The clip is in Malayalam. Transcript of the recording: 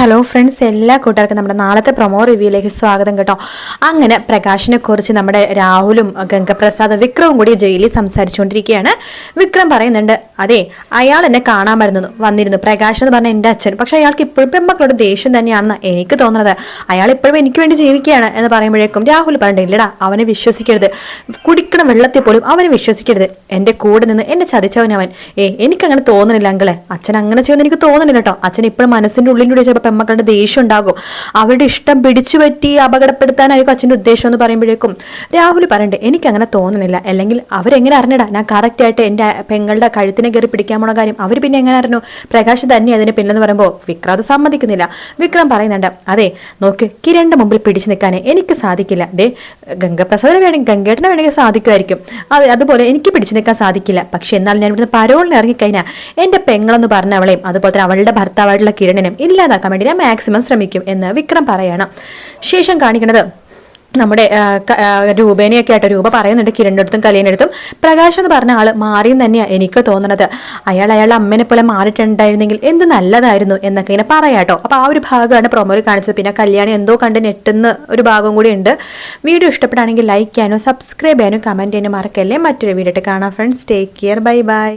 ഹലോ ഫ്രണ്ട്സ് എല്ലാ കൂട്ടുകാർക്കും നമ്മുടെ നാളത്തെ പ്രൊമോ റിവ്യൂയിലേക്ക് സ്വാഗതം കേട്ടോ. അങ്ങനെ പ്രകാശിനെ കുറിച്ച് നമ്മുടെ രാഹുലും ഗംഗപ്രസാദ് വിക്രവും കൂടി ജയിലിൽ സംസാരിച്ചുകൊണ്ടിരിക്കുകയാണ്. വിക്രം പറയുന്നുണ്ട് അതെ അയാൾ എന്നെ കാണാൻ വരുന്നു വന്നിരുന്നു. പ്രകാശ് എന്ന് പറഞ്ഞ എന്റെ അച്ഛൻ. പക്ഷെ അയാൾക്ക് ഇപ്പോഴും പെമ്മക്കളോട് ദേഷ്യം തന്നെയാണെന്ന് എനിക്ക് തോന്നുന്നത്. അയാൾ ഇപ്പോഴും എനിക്ക് വേണ്ടി ജീവിക്കുകയാണ് എന്ന് പറയുമ്പോഴേക്കും രാഹുൽ പറഞ്ഞില്ലടാ അവനെ വിശ്വസിക്കരുത്. കുടിക്കണ വെള്ളത്തിൽ പോലും അവനെ വിശ്വസിക്കരുത്. എന്റെ കൂടെ നിന്ന് എന്നെ ചതിച്ചവനവൻ. ഏ എനിക്കങ്ങനെ തോന്നുന്നില്ല അങ്കളെ. അച്ഛൻ അങ്ങനെ ചെയ്യുമെന്ന് എനിക്ക് തോന്നുന്നില്ല കേട്ടോ. അച്ഛൻ ഇപ്പോഴും മനസ്സിന്റെ ഉള്ളിലൂടെ ചിലപ്പോൾ പെമ്മക്കളുടെ ദേഷ്യം ഉണ്ടാകും അവരുടെ ഇഷ്ടം പിടിച്ചു പറ്റി അപകടപ്പെടുത്താനായിരിക്കും അച്ഛന്റെ ഉദ്ദേശം എന്ന് പറയുമ്പോഴേക്കും രാഹുൽ പറയണ്ടേ എനിക്കങ്ങനെ തോന്നുന്നില്ല അല്ലെങ്കിൽ അവരെങ്ങനെ അറിഞ്ഞടാ? ഞാൻ കറക്റ്റ് ആയിട്ട് എന്റെ പെങ്ങളുടെ കഴുത്തിനെ കയറി പിടിക്കാൻ പോണ കാര്യം അവർ പിന്നെ എങ്ങനെ അറിഞ്ഞു? പ്രകാശ് തന്നെ അതിന് പിന്നിലെന്ന് പറയുമ്പോൾ വിക്രം അത് സമ്മതിക്കുന്നില്ല. വിക്രം പറയുന്നുണ്ട് അതെ നോക്ക് കിരണ്ടെ മുമ്പിൽ പിടിച്ചു നിൽക്കാനേ എനിക്ക് സാധിക്കില്ല. ദേ ഗംഗപ്രസാദിന് വേണമെങ്കിൽ ഗംഗേട്ടനെ വേണമെങ്കിൽ സാധിക്കുമായിരിക്കും. അത് അതുപോലെ എനിക്ക് പിടിച്ചു നിൽക്കാൻ സാധിക്കില്ല. പക്ഷെ എന്നാൽ ഞാൻ ഇവിടുന്ന് പരോളിന് ഇറങ്ങിക്കഴിഞ്ഞാൽ എന്റെ പെങ്ങളെന്ന് പറഞ്ഞ അവളെയും അതുപോലെ തന്നെ അവളുടെ ഭർത്താവായിട്ടുള്ള കിരണിനും ഇല്ലാതാക്കാൻ വേണ്ടി ഞാൻ മാക്സിമം ശ്രമിക്കും എന്ന് വിക്രം പറയണം. ശേഷം കാണിക്കുന്നത് നമ്മുടെ രൂപേനെയൊക്കെ ആയിട്ട് രൂപ പറയുന്നുണ്ട്. കിരണിനടുത്തും അടുത്തും പ്രകാശ് എന്ന് പറഞ്ഞ ആൾ മാറിയും തന്നെയാണ് എനിക്ക് തോന്നുന്നത് അയാൾ അയാളുടെ അമ്മനെ പോലെ മാറിയിട്ടുണ്ടായിരുന്നെങ്കിൽ എന്ത് നല്ലതായിരുന്നു എന്നൊക്കെ ഇങ്ങനെ പറയാട്ടോ അപ്പോൾ ആ ഒരു ഭാഗമാണ് പ്രൊമോയിൽ കാണിച്ചത്. പിന്നെ കല്യാണം എന്തോ കണ്ട് നെറ്റുന്ന ഒരു ഭാഗം കൂടി ഉണ്ട്. വീഡിയോ ഇഷ്ടപ്പെടുകയാണെങ്കിൽ ലൈക്ക് ചെയ്യാനോ സബ്സ്ക്രൈബ് ചെയ്യാനോ കമന്റ് ചെയ്യാനോ മറക്കല്ലേ. മറ്റൊരു വീഡിയോ കാണാം friends take care bye bye